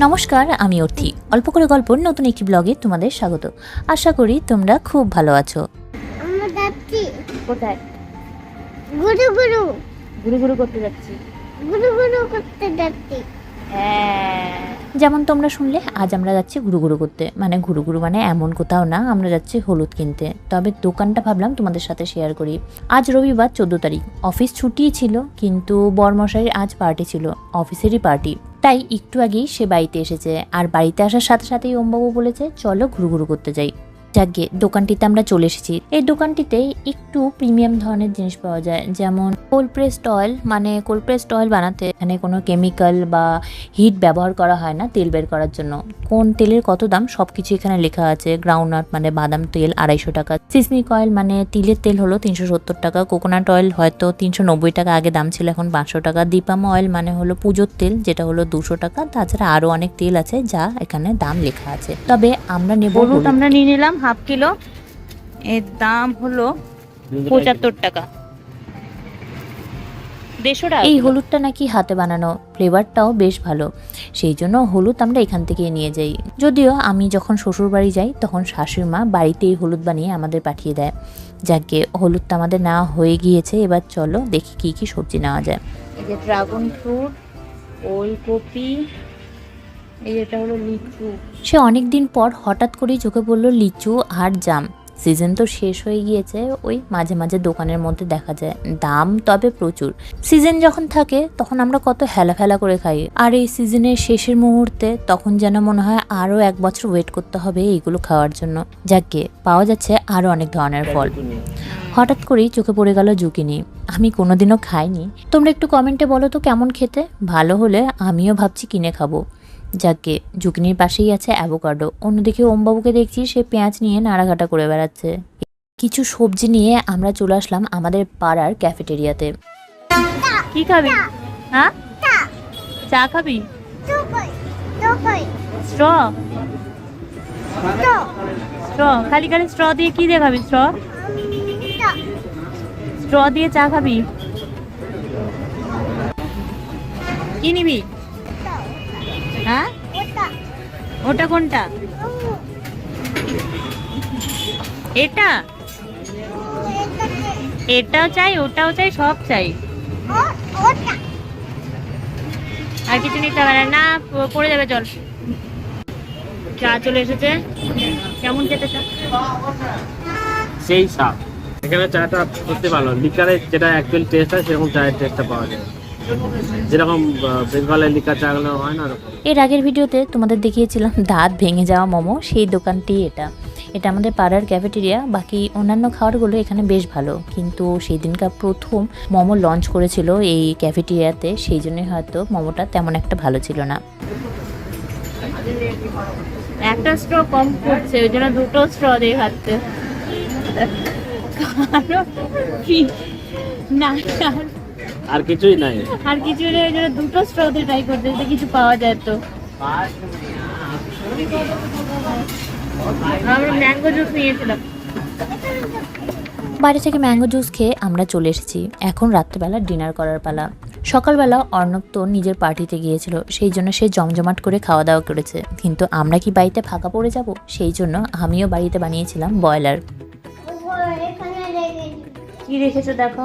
নমস্কার আমি অর্থি। অল্প করে গল্প নতুন একটি ব্লগে তোমাদের স্বাগত। আশা করি তোমরা খুব ভালো আছো। যাচ্ছি। কোথায়? গুরু গুরু। ঘুরে ঘুরে করতে যাচ্ছি। গুরু গুরু করতে যাচ্ছি। যেমন তোমরা শুনলে আজ আমরা যাচ্ছি ঘুরু ঘুরু করতে। মানে ঘুরু ঘুরু মানে এমন কোথাও না আমরা যাচ্ছি হলুদ কিনতে। তবে দোকানটা ভাবলাম তোমাদের সাথে শেয়ার করি। আজ রবিবার চোদ্দ তারিখ। অফিস ছুটিই ছিল কিন্তু বরমশাইয়ের আজ পার্টি ছিল। অফিসেরই পার্টি তাই একটু আগেই সে বাড়িতে এসেছে। আর বাড়িতে আসার সাথে সাথেই ওমবাবু বলেছে, চলো ঘুরু ঘুরু করতে যাই। যাকে দোকানটিতে আমরা চলে এসেছি। এই দোকানটিতে একটু প্রিমিয়াম ধরনের জিনিস পাওয়া যায়, যেমন কোল্ড প্রেসড অয়েল মানে কোল্ড প্রেসড অয়েল বানাতে এখানে কোনো কেমিক্যাল বা হিট ব্যবহার করা হয় না তেল বের করার জন্য। কোন তেলের কত দাম সব কিছু এখানে লেখা আছে। গ্রাউন্ডনাট মানে বাদাম তেল আড়াইশো টাকা সিসমিক অয়েল মানে তিলের তেল হলো তিনশো সত্তর টাকা কোকোনাট অয়েল হয়তো তিনশো নব্বই টাকা আগে দাম ছিল এখন পাঁচশো টাকা। দীপাম অয়েল মানে হলো পুজোর তেল যেটা হলো দুশো টাকা। তাছাড়া আরও অনেক তেল আছে যা এখানে দাম লেখা আছে। তবে আমরা নেব হলুদ। আমরা নিয়ে নিলাম হাফ কিলো। এর দাম হলো পঁচাত্তর টাকা। এই হলুদটা নাকি হাতে বানানো ফ্লেভারটাও বেশ ভালো। সেই জন্য হলুদ আমরা এখান থেকে নিয়ে যাই। যদিও আমি যখন শ্বশুর বাড়ি যাই তখন শাশুড়ি মা বাড়িতেই হলুদ বানিয়ে আমাদের পাঠিয়ে দেয়। যাকে হলুদটা আমাদের নেওয়া হয়ে গিয়েছে এবার চলো দেখি কি কি সবজি নেওয়া যায়। এই যে ড্রাগন ফ্রুট ওলকপি এই যেটা হলো লিচু। সে অনেক দিন পর হঠাৎ করেই চোখে পড়ল লিচু আর জাম। সিজন তো শেষ হয়ে গিয়েছে ওই মাঝে মাঝে দোকানের মধ্যে দেখা যায় দাম তবে প্রচুর। সিজন যখন থাকে তখন আমরা কত হেলা ফেলা করে খাই। আর এই সিজনের শেষের মুহূর্তে তখন যেন মনে হয় আরও এক বছর ওয়েট করতে হবে এইগুলো খাওয়ার জন্য। যাকে পাওয়া যাচ্ছে আরও অনেক ধরনের ফল। হঠাৎ করেই চোখে পড়ে গেল জুকিনি। আমি কোনোদিনও খাইনি। তোমরা একটু কমেন্টে বলো তো কেমন খেতে? ভালো হলে আমিও ভাবছি কিনে খাব। যাকে জুকিনির পাশেই আছে অ্যাভোকাডো। অন্যদিকে ওমবাবুকে দেখছি সে পেঁয়াজ নিয়ে নাড়াঘাটা করে বেড়াচ্ছে। কিছু সবজি নিয়ে আমরা চলে আসলাম আমাদের পাড়ার ক্যাফেটেরিয়াতে। কি খাবি? হ্যাঁ? চা খাবি? স্ট্র। স্ট্র। খালি খালি স্ট্র দিয়ে কি দিয়ে খাবি স্ট্র? স্ট্র দিয়ে চা খাবি। কি নিবি? হ্যাঁ? ওটা ওটা কোনটা? এটা? এটাও চাই ওটাও চাই সব চাই। আর কিছু নিতে হবে না না পড়ে যাবে জল। চা চলে এসেছে। কেমন খেতে সেই স্বাদ এখানে চাটা সত্যি ভালো লিকারের যেটা অ্যাকচুয়াল টেস্ট হয় সেরকম চায়ের টেস্টটা পাওয়া যায়। যেরকম লিকার চাগুলো হয় না এর আগের ভিডিওতে তোমাদের দেখিয়েছিলাম দাঁত ভেঙে যাওয়া মোমো সেই দোকানটি এটা। এটা আমাদের পাড়ার ক্যাফেটেরিয়া বাকি অন্যান্য খাবারগুলো এখানে বেশ ভালো। কিন্তু সেই দিনকার প্রথম মোমো লঞ্চ করেছিল এই ক্যাফেটেরিয়াতে সেই জন্যই হয়তো মোমোটা তেমন একটা ভালো ছিল না। একটা স্ট্র কম পড়ছে ওই জন্য দুটো স্ট্র দিয়ে খাচ্ছে কি? না। আর কিছুই নাই। আর কিছু নেই জন্য দুটো স্ট্র দিয়ে ট্রাই করতে যদি কিছু পাওয়া যায় তো। আমরা ম্যাঙ্গো জুস নিয়েছিলাম। বাড়ি থেকে ম্যাঙ্গো জুস খেয়ে আমরা চলে এসেছি। এখন রাত্রেবেলা ডিনার করার পালা। সকালবেলা অর্ণব তো নিজের পার্টিতে গিয়েছিল সেই জন্য সে জমজমাট করে খাওয়া দাওয়া করেছে। কিন্তু আমরা কি বাড়িতে ফাঁকা পড়ে যাব? সেই জন্য আমিও বাড়িতে বানিয়েছিলাম ব্রয়লার কি রেখেছো দেখো।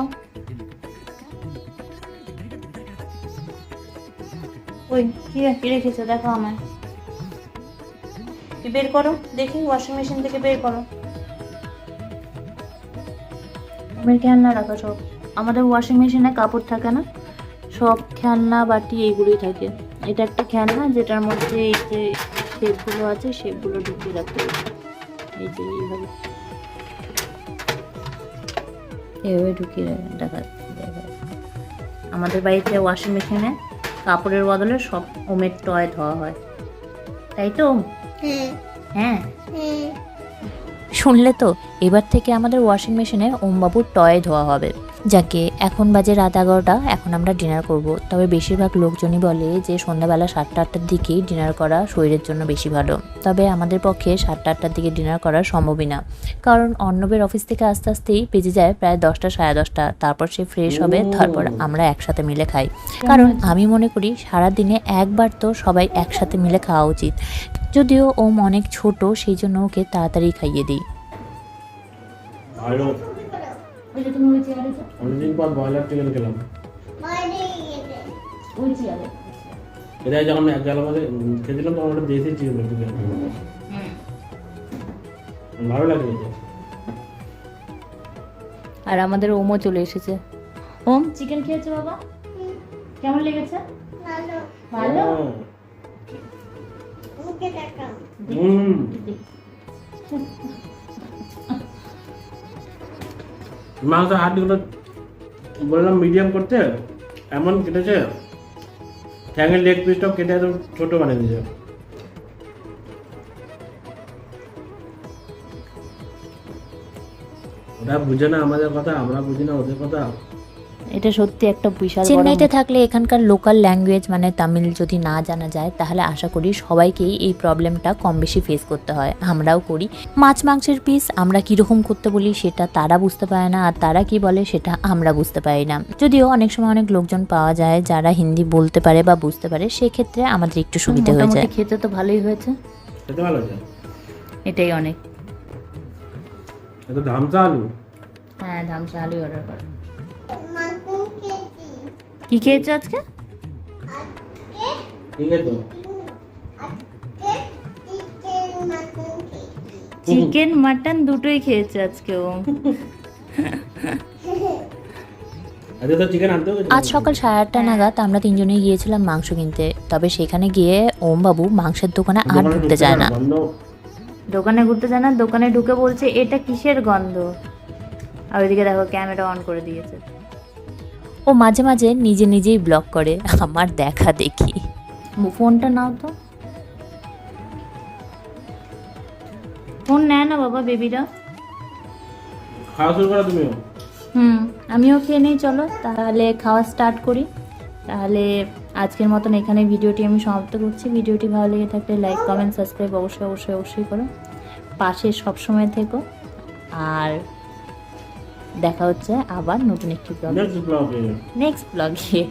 ওই কি রেখেছো? দেখো আমায়। বের করো? দেখি ওয়াশিং মেশিন থেকে বের করো। আমার খেলনা রাখো সব। আমাদের ওয়াশিং মেশিনে কাপড় থাকে না? সব খেলনা, বাটি এইগুলোই থাকে। এটা একটা খেলনা যেটার মধ্যে এই যে শেপগুলো আছে শেপগুলো ঢুকিয়ে রাখতে এই যে এইভাবে। এভাবে ঢুকিয়ে দেখা দেখা। আমাদের বাড়িতে ওয়াশিং মেশিনে কাপড়ের বদলে সব ওমের টয় ধোয়া হয়। তাই তো? হ্যাঁ। হ্যাঁ। হ্যাঁ। শুনলে তো এবার থেকে আমাদের ওয়াশিং মেশিনে ওমবাবুর টয় ধোয়া হবে। যাকে এখন বাজে রাত এগারোটা এখন আমরা ডিনার করব। তবে বেশিরভাগ লোকজনই বলে যে সন্ধ্যাবেলা সাতটা আটটার দিকেই ডিনার করা শরীরের জন্য বেশি ভালো। তবে আমাদের পক্ষে সাতটা আটটার দিকে ডিনার করা সম্ভবই না। কারণ অর্ণবের অফিস থেকে আস্তে আস্তেই বেজে যায় প্রায় দশটা সাড়ে দশটা। তারপর সে ফ্রেশ হবে তারপর আমরা একসাথে মিলে খাই। কারণ আমি মনে করি সারা দিনে একবার তো সবাই একসাথে মিলে খাওয়া উচিত। যদিও ওম অনেক ছোট সেই জন্য ওকে তাড়াতাড়ি খাইয়ে দিই। ভালো। ওই যে তুমি ওই চেয়ারে যাও। অনেকদিন পর ব্রয়লার চিকেন খেলাম? বাইরে গেছে ওই চেয়ারে এটাই যখন এক গেল মাঝে খেয়েছিলাম তখন ওটা দেশি চিকেন চিকেন ভালো লাগে আর আমাদের ওমও চলে এসেছে। ওম চিকেন খেয়েছো বাবা? কেমন লেগেছে? ভালো। ভালো? ও, মুখে দেখাও হুম বললাম মিডিয়াম করতে এমন কেটেছে ঠ্যাঙের লেগ পিসটাও কেটে একদম ছোট বানিয়ে দিয়েছে। ওরা বুঝে না আমাদের কথা আমরা বুঝি না ওদের কথা। এটা সত্যি একটা বিশাল চেন্নাইতে থাকলে এখানকার লোকাল ল্যাঙ্গুয়েজ মানে তামিল যদি না জানা যায় তাহলে আশা করি সবাইকেই এই প্রবলেমটা কম বেশি ফেস করতে হয়। আমরাও করি। মাছ মাংসের পিস আমরা কীরকম করতে বলি সেটা তারা বুঝতে পারে না আর তারা কি বলে সেটা আমরা বুঝতে পারি না। যদিও অনেক সময় অনেক লোকজন পাওয়া যায় যারা হিন্দি বলতে পারে বা বুঝতে পারে সেক্ষেত্রে আমাদের একটু সুবিধা হয়ে যায়। খেতে তো ভালোই হয়েছে। এটাই অনেক। এত ধামসা আলু? হ্যাঁ ধামসা আলু অর্ডার করো। কি খেয়েছো আজকে? চিকেন মাটন খেয়েছি চিকেন মাটন দুটোই খেয়েছে আজকে ও। আজকে তো চিকেন আনতে হবে আজ সকাল সাড়ে আটটা নাগাদ আমরা তিনজনে গিয়েছিলাম মাংস কিনতে। তবে সেখানে গিয়ে ওম বাবু মাংসের দোকানে আর ঢুকতে যায় না। দোকানে ঘুরতে যায় না দোকানে ঢুকে বলছে এটা কিসের গন্ধ? আর ওইদিকে দেখো ক্যামেরা অন করে দিয়েছে। ও মাঝে মাঝে নিজে নিজেই ব্লগ করে আমার দেখা দেখি। ফোনটা নাও তো। ফোন নেয় না বাবা বেবিরা। খাওয়া শুরু করো তুমিও। হুম আমিও খেয়ে নিই চলো। তাহলে খাওয়া স্টার্ট করি। তাহলে আজকের মতন এখানে ভিডিওটি আমি সমাপ্ত করছি। ভিডিওটি ভালো লেগে থাকলে লাইক কমেন্ট সাবস্ক্রাইব অবশ্যই অবশ্যই অবশ্যই করো। পাশে সবসময় থেকো। আর দেখা হচ্ছে আবার নতুন একটি ব্লগ নেক্সট ব্লগে